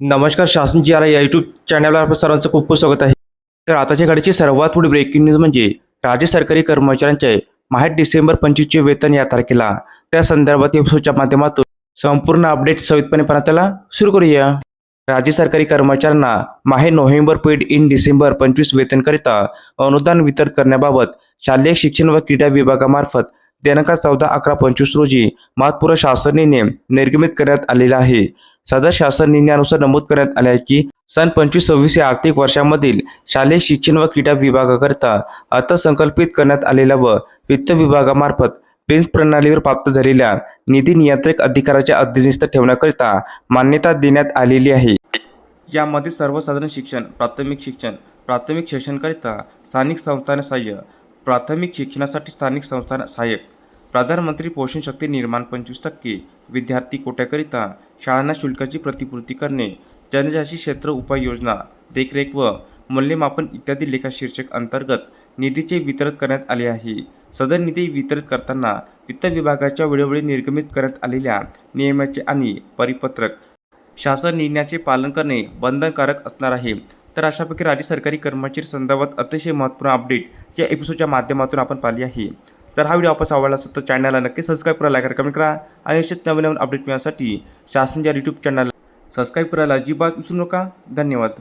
नमस्कार शासन जी आला या यूट्यूब चॅनलवर आपलं सर्वांचं खूप खूप स्वागत आहे. तर आताच्या घडीची सर्वात मोठी ब्रेकिंग न्यूज म्हणजे राज्य सरकारी कर्मचाऱ्यांचे माहीत डिसेंबर पंचवीसचे वेतन या तारखेला. त्या संदर्भात एपिसोडच्या माध्यमातून संपूर्ण अपडेट सवितपणे पाहण्याला सुरू करूया. राज्य सरकारी कर्मचाऱ्यांना माहे नोव्हेंबर पेड इन डिसेंबर पंचवीस वेतनकरिता अनुदान वितरित करण्याबाबत शालेय शिक्षण व क्रीडा विभागामार्फत दिनांक चौदा अकरा पंचवीस रोजी महात्पुरा शासन निर्गमित करण्यात आलेला आहे. सदर शासन निर्णयानुसार नमूद करण्यात आले आहे की सन पंचवीस सव्वीस या आर्थिक वर्षामधील शालेय शिक्षण व क्रीडा विभागाकरिता अर्थसंकल्पित करण्यात आलेल्या व वित्त विभागामार्फत पेन्स प्रणालीवर प्राप्त झालेल्या निधी नियंत्रक अधिकाराच्या अधीनस्थ ठेवण्याकरिता मान्यता देण्यात आलेली आहे. यामध्ये सर्वसाधारण शिक्षण प्राथमिक शिक्षण प्राथमिक शिक्षणकरिता स्थानिक संस्थांना सहाय्य प्राथमिक शिक्षणासाठी स्थानिक संस्थांना सहाय्यक प्रधानमंत्री पोषण शक्ती निर्माण पंचवीस टक्के विद्यार्थी कोट्याकरिता शाळांना शुल्काची प्रतिपूर्ती करणे जनजाती क्षेत्र उपाययोजना देखरेख व मूल्यमापन इत्यादी लेखा शीर्षक अंतर्गत निधीचे वितरण करण्यात आले आहे. सदर निधी वितरित करताना वित्त विभागाच्या वेळोवेळी निर्गमित करण्यात आलेल्या नियमाचे आणि परिपत्रक शासन निर्णयाचे पालन करणे बंधनकारक असणार आहे. तर अशापैकी राज्य सरकारी कर्मचारी संदर्भात अतिशय महत्त्वपूर्ण अपडेट या एपिसोडच्या माध्यमातून आपण पाहिली आहे. तर हा व्हिडिओ आपण आवडला असेल तर चॅनलला नक्की सबस्क्राईब करा लाईक करा कमेंट करा. आणि असेच नवीन नवीन अपडेट मिळण्यासाठी शासनच्या यूट्यूब चॅनल सबस्क्राईब करायला अजिबात विसरू नका. धन्यवाद.